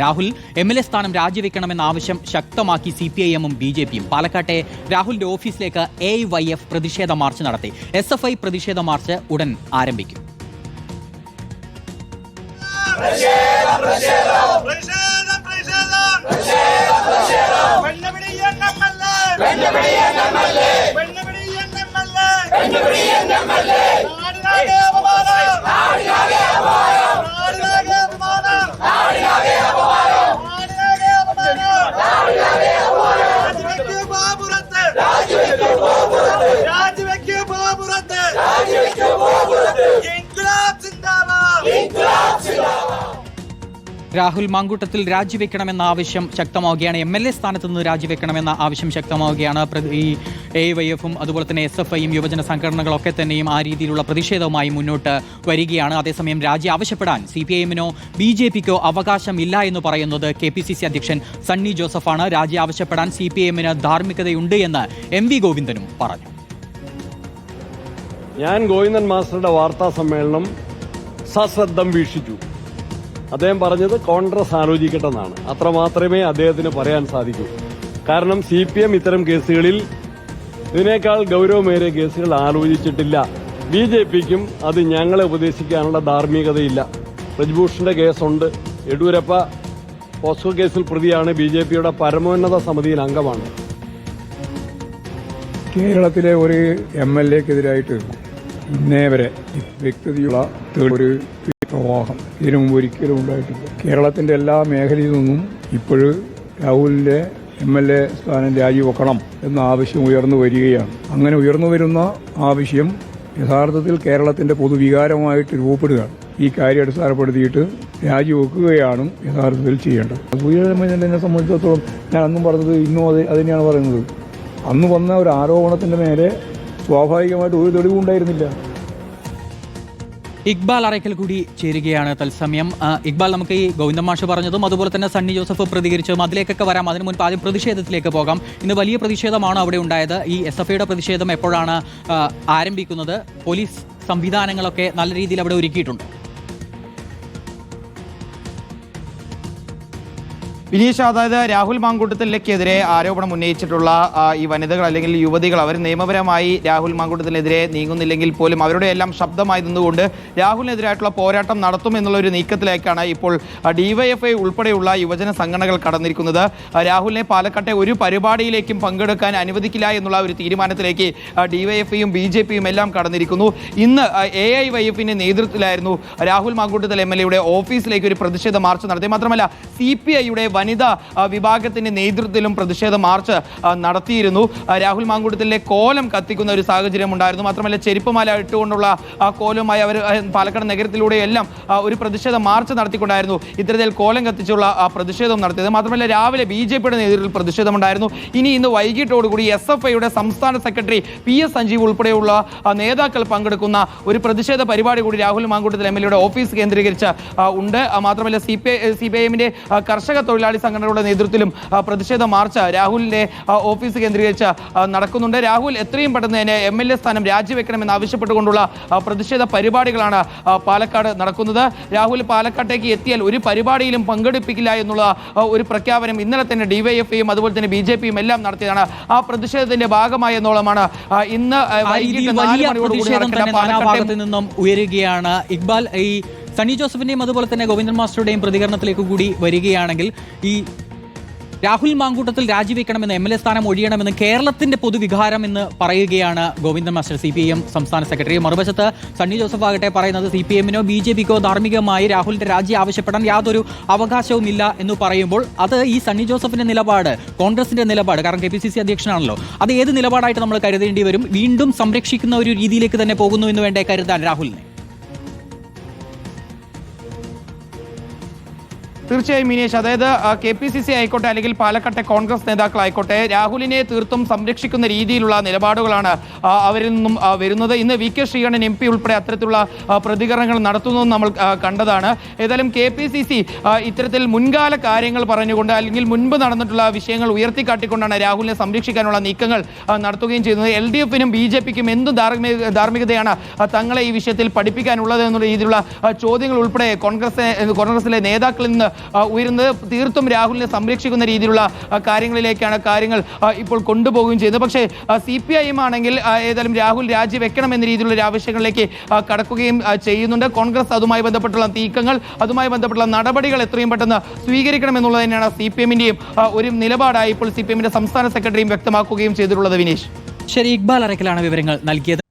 Rahul M L A സ്ഥാനം രാജിവെക്കണമെന്ന ആവശ്യം ശക്തമാക്കി സി പി ഐ എമ്മും ബി ജെ പിയും പാലക്കാട്ടെ രാഹുലിന്റെ ഓഫീസിലേക്ക് എ വൈ എഫ് പ്രതിഷേധ മാർച്ച് നടത്തി. എസ് എഫ് ഐ പ്രതിഷേധ മാർച്ച് ഉടൻ ആരംഭിക്കും. പെണ്ണുപിടി എണ്ണമല്ലേ രാഹുൽ മാങ്കൂട്ടത്തിൽ രാജിവെക്കണമെന്ന ആവശ്യം ശക്തമാവുകയാണ്. എം എൽ എ സ്ഥാനത്ത് നിന്ന് രാജിവെക്കണമെന്ന ആവശ്യം ശക്തമാവുകയാണ്. ഈ എ വൈ എഫും അതുപോലെ തന്നെ എസ് എഫ് ഐയും യുവജന സംഘടനകളൊക്കെ തന്നെയും ആ രീതിയിലുള്ള പ്രതിഷേധവുമായി മുന്നോട്ട് വരികയാണ്. അതേസമയം രാജി ആവശ്യപ്പെടാൻ സി പി ഐഎമ്മിനോ എമ്മിനോ ബി ജെ പിക്കോ അവകാശമില്ല എന്ന് പറയുന്നത് കെ പി സി സി അധ്യക്ഷൻ സണ്ണി ജോസഫാണ്. രാജി ആവശ്യപ്പെടാൻ സി പി ഐഎമ്മിന് ധാർമ്മികതയുണ്ട് എന്ന് എം വി ഗോവിന്ദനും പറഞ്ഞു. ഞാൻ ഗോവിന്ദൻ മാസ്റ്ററുടെ വാർത്താ സമ്മേളനം സശ്രദ്ധം വീക്ഷിച്ചു. അദ്ദേഹം പറഞ്ഞത് കോൺഗ്രസ് ആലോചിക്കട്ടെന്നാണ്. അത്ര മാത്രമേ അദ്ദേഹത്തിന് പറയാൻ സാധിക്കൂ. കാരണം സി പി എം ഇത്തരം കേസുകളിൽ ഇതിനേക്കാൾ ഗൗരവമേറിയ കേസുകൾ ആലോചിച്ചിട്ടില്ല. ബി ജെ പിക്കും അത് ഞങ്ങളെ ഉപദേശിക്കാനുള്ള ധാർമ്മികതയില്ല. ബ്രജ്ഭൂഷന്റെ കേസുണ്ട്. യെഡ്യൂരപ്പ പോസ്കോ കേസിൽ പ്രതിയാണ്. ബി ജെ പിയുടെ പരമോന്നത സമിതിയിൽ അംഗമാണ്. കേരളത്തിലെ ഒരു എം എൽ എക്കെതിരായിട്ട് ഇന്നേ വരെ വ്യക്തിയുള്ള ഒരു പ്രവാഹം. ഇതിനു മുമ്പ് ഒരിക്കലും ഉണ്ടായിട്ടില്ല. കേരളത്തിന്റെ എല്ലാ മേഖലയിൽ നിന്നും ഇപ്പോഴും രാഹുലിന്റെ എം എൽ എ സ്ഥാനം രാജിവെക്കണം എന്ന ആവശ്യം ഉയർന്നു വരികയാണ്. അങ്ങനെ ഉയർന്നു വരുന്ന ആവശ്യം യഥാർത്ഥത്തിൽ കേരളത്തിന്റെ പൊതുവികാരമായിട്ട് രൂപപ്പെടുകയാണ്. ഈ കാര്യം അടിസ്ഥാനപ്പെടുത്തിയിട്ട് രാജിവെക്കുകയാണ് യഥാർത്ഥത്തിൽ ചെയ്യേണ്ടത്. സൂര്യനെ സംബന്ധിച്ചിടത്തോളം ഞാൻ അന്നും പറഞ്ഞത് ഇന്നും അത് തന്നെയാണ് പറയുന്നത്. അന്ന് വന്ന ഒരു ആരോപണത്തിന്റെ മേലെ സ്വാഭാവികമായിട്ട് ഒരു തെളിവും ഉണ്ടായിരുന്നില്ല. ഇക്ബാൽ അറയ്ക്കൽ കൂടി ചേരുകയാണ് തത്സമയം. ഇക്ബാൽ നമുക്ക് ഈ ഗോവിന്ദ മാഷ് പറഞ്ഞതും അതുപോലെ തന്നെ സണ്ണി ജോസഫ് പ്രതികരിച്ചതും അതിലേക്കൊക്കെ വരാം. അതിന് മുൻപ് ആദ്യം പ്രതിഷേധത്തിലേക്ക് പോകാം. ഇന്ന് വലിയ പ്രതിഷേധമാണ് അവിടെ ഉണ്ടായത്. ഈ എസ് എഫ് ഐയുടെ പ്രതിഷേധം എപ്പോഴാണ് ആരംഭിക്കുന്നത്? പോലീസ് സംവിധാനങ്ങളൊക്കെ നല്ല രീതിയിൽ അവിടെ ഒരുക്കിയിട്ടുണ്ട്. വിനീഷ് അതായത് രാഹുൽ മാങ്കൂട്ടത്തിലേക്കെതിരെ ആരോപണം ഉന്നയിച്ചിട്ടുള്ള ഈ വനിതകൾ അല്ലെങ്കിൽ യുവതികൾ അവർ നിയമപരമായി രാഹുൽ മാങ്കൂട്ടത്തിനെതിരെ നീങ്ങുന്നില്ലെങ്കിൽ പോലും അവരുടെ എല്ലാം ശബ്ദമായി നിന്നുകൊണ്ട് രാഹുലിനെതിരായിട്ടുള്ള പോരാട്ടം നടത്തും എന്നുള്ള ഒരു നീക്കത്തിലേക്കാണ് ഇപ്പോൾ ഡിവൈഎഫ്ഐ ഉൾപ്പെടെയുള്ള യുവജന സംഘടനകൾ കടന്നിരിക്കുന്നത്. രാഹുലിനെ പാലക്കാട്ടെ ഒരു പരിപാടിയിലേക്കും പങ്കെടുക്കാൻ അനുവദിക്കില്ല എന്നുള്ള ഒരു തീരുമാനത്തിലേക്ക് ഡിവൈഎഫ്ഐയും ബി ജെ പിയും എല്ലാം കടന്നിരിക്കുന്നു. ഇന്ന് എ ഐ വൈ നേതൃത്വത്തിലായിരുന്നു രാഹുൽ മാങ്കൂട്ടത്തിൽ എം എൽ എയുടെ ഓഫീസിലേക്ക് ഒരു പ്രതിഷേധ മാർച്ച് നടത്തി മാത്രമല്ല സി പി ഐയുടെ വനിതാ വിഭാഗത്തിന്റെ നേതൃത്വത്തിലും പ്രതിഷേധ മാർച്ച് നടത്തിയിരുന്നു. രാഹുൽ മാങ്കൂട്ടത്തിലെ കോലം കത്തിക്കുന്ന ഒരു സാഹചര്യം ഉണ്ടായിരുന്നു. മാത്രമല്ല ചെരുപ്പുമാല ഇട്ടുകൊണ്ടുള്ള കോലവുമായി അവർ പാലക്കാട് നഗരത്തിലൂടെ എല്ലാം ഒരു പ്രതിഷേധ മാർച്ച് നടത്തിക്കൊണ്ടായിരുന്നു ഇത്തരത്തിൽ കോലം കത്തിച്ചുള്ള പ്രതിഷേധം നടത്തിയത്. മാത്രമല്ല രാവിലെ ബി ജെ പിയുടെ നേതൃത്വത്തിൽ പ്രതിഷേധമുണ്ടായിരുന്നു ഇനി ഇന്ന് വൈകിട്ടോടുകൂടി എസ് എഫ് ഐയുടെ സംസ്ഥാന സെക്രട്ടറി പി എസ് സഞ്ജീവ് ഉൾപ്പെടെയുള്ള നേതാക്കൾ പങ്കെടുക്കുന്ന ഒരു പ്രതിഷേധ പരിപാടി കൂടി രാഹുൽ മാങ്കൂട്ടത്തിൽ എം എൽ എയുടെ ഓഫീസ് കേന്ദ്രീകരിച്ച് ഉണ്ട്. മാത്രമല്ല C P C P I എമ്മിന്റെ കർഷക തൊഴിലാളി സംഘടനകളുടെ നേതൃത്വത്തിലും പ്രതിഷേധ മാർച്ച് രാഹുലിന്റെ ഓഫീസ് കേന്ദ്രീകരിച്ച് നടക്കുന്നുണ്ട്. രാഹുൽ എത്രയും പെട്ടെന്ന് തന്നെ എം എൽ എ സ്ഥാനം രാജിവെക്കണമെന്ന് ആവശ്യപ്പെട്ടുകൊണ്ടുള്ള പ്രതിഷേധ പരിപാടികളാണ് പാലക്കാട് നടക്കുന്നത്. രാഹുൽ പാലക്കാട്ടേക്ക് എത്തിയാൽ ഒരു പരിപാടിയിലും പങ്കെടുപ്പിക്കില്ല എന്നുള്ള ഒരു പ്രഖ്യാപനം ഇന്നലെ തന്നെ ഡിവൈഎഫ്ഐയും അതുപോലെ തന്നെ ബി ജെ പിയും എല്ലാം നടത്തിയതാണ്. ആ പ്രതിഷേധത്തിന്റെ ഭാഗമായി എന്നോളമാണ് ഇന്ന് വൈകിട്ട് നാല് മണിയോടുകൂടി നടക്കുന്ന തന്നെ പാലക്കാട്ടെ നിന്നും ഉയരുകയാണ്. ഇക്ബാൽ ഈ സണ്ണി ജോസഫിന്റെയും അതുപോലെ തന്നെ ഗോവിന്ദൻ മാസ്റ്ററുടെയും പ്രതികരണത്തിലേക്ക് കൂടി വരികയാണെങ്കിൽ ഈ രാഹുൽ മാങ്കൂട്ടത്തിൽ രാജിവെക്കണമെന്ന് എം എൽ എ സ്ഥാനം ഒഴിയണമെന്ന് കേരളത്തിന്റെ പൊതുവികാരം എന്ന് പറയുകയാണ് Govindan master C P M സംസ്ഥാന സെക്രട്ടറി മറുവശത്ത് സണ്ണി ജോസഫ് ആകട്ടെ പറയുന്നത് സി പി എമ്മിനോ ബി ജെ പിക്കോ ധാർമ്മികമായി രാഹുലിന്റെ രാജി ആവശ്യപ്പെടാൻ യാതൊരു അവകാശവുമില്ല എന്ന് പറയുമ്പോൾ അത് ഈ സണ്ണി ജോസഫിന്റെ നിലപാട് കോൺഗ്രസിന്റെ നിലപാട് കാരണം കെ പി സി സി അധ്യക്ഷനാണല്ലോ അത് ഏത് നിലപാടായിട്ട് നമ്മൾ കരുതേണ്ടി വരും? വീണ്ടും സംരക്ഷിക്കുന്ന ഒരു രീതിയിലേക്ക് തന്നെ പോകുന്നു എന്ന് വേണ്ടേ കരുതാൻ രാഹുലിനെ? തീർച്ചയായും മിനേഷ് അതായത് കെ പി സി സി ആയിക്കോട്ടെ അല്ലെങ്കിൽ പാലക്കാട്ടെ കോൺഗ്രസ് നേതാക്കളായിക്കോട്ടെ രാഹുലിനെ തീർത്തും സംരക്ഷിക്കുന്ന രീതിയിലുള്ള നിലപാടുകളാണ് അവരിൽ നിന്നും വരുന്നത്. ഇന്ന് V K Sreekandan M P ഉൾപ്പെടെ അത്തരത്തിലുള്ള പ്രതികരണങ്ങൾ നടത്തുന്നതും നമ്മൾ കണ്ടതാണ്. ഏതായാലും കെ പി സി സി ഇത്തരത്തിൽ മുൻകാല കാര്യങ്ങൾ പറഞ്ഞുകൊണ്ട് അല്ലെങ്കിൽ മുൻപ് നടന്നിട്ടുള്ള വിഷയങ്ങൾ ഉയർത്തിക്കാട്ടിക്കൊണ്ടാണ് രാഹുലിനെ സംരക്ഷിക്കാനുള്ള നീക്കങ്ങൾ നടത്തുകയും ചെയ്യുന്നത്. എൽ ഡി എഫിനും ബി ജെ പിക്കും എന്ത് ധാർമ്മിക ധാർമ്മികതയാണ് തങ്ങളെ ഈ വിഷയത്തിൽ പഠിപ്പിക്കാനുള്ളത് എന്നുള്ള രീതിയിലുള്ള ചോദ്യങ്ങൾ ഉൾപ്പെടെ കോൺഗ്രസ് കോൺഗ്രസിലെ നേതാക്കളിൽ നിന്ന് ഉയരുന്നത് തീർത്തും രാഹുലിനെ സംരക്ഷിക്കുന്ന രീതിയിലുള്ള കാര്യങ്ങളിലേക്കാണ് കാര്യങ്ങൾ ഇപ്പോൾ കൊണ്ടുപോവുകയും ചെയ്യുന്നത്. പക്ഷേ സി പി ഐ എം ആണെങ്കിൽ ഏതായാലും രാഹുൽ രാജിവെക്കണം എന്ന രീതിയിലുള്ള ആവശ്യങ്ങളിലേക്ക് കടക്കുകയും ചെയ്യുന്നുണ്ട്. കോൺഗ്രസ് അതുമായി ബന്ധപ്പെട്ടുള്ള നീക്കങ്ങൾ അതുമായി ബന്ധപ്പെട്ടുള്ള നടപടികൾ എത്രയും പെട്ടെന്ന് സ്വീകരിക്കണം എന്നുള്ളത് തന്നെയാണ് സി പി എമ്മിന്റെയും ഒരു നിലപാടായി ഇപ്പോൾ സി പി എമ്മിന്റെ സംസ്ഥാന സെക്രട്ടറിയും വ്യക്തമാക്കുകയും ചെയ്തിട്ടുള്ളത് വിനീഷ്. ശരി ഇക്ബാൽ അറക്കലാണ് വിവരങ്ങൾ നൽകിയത്.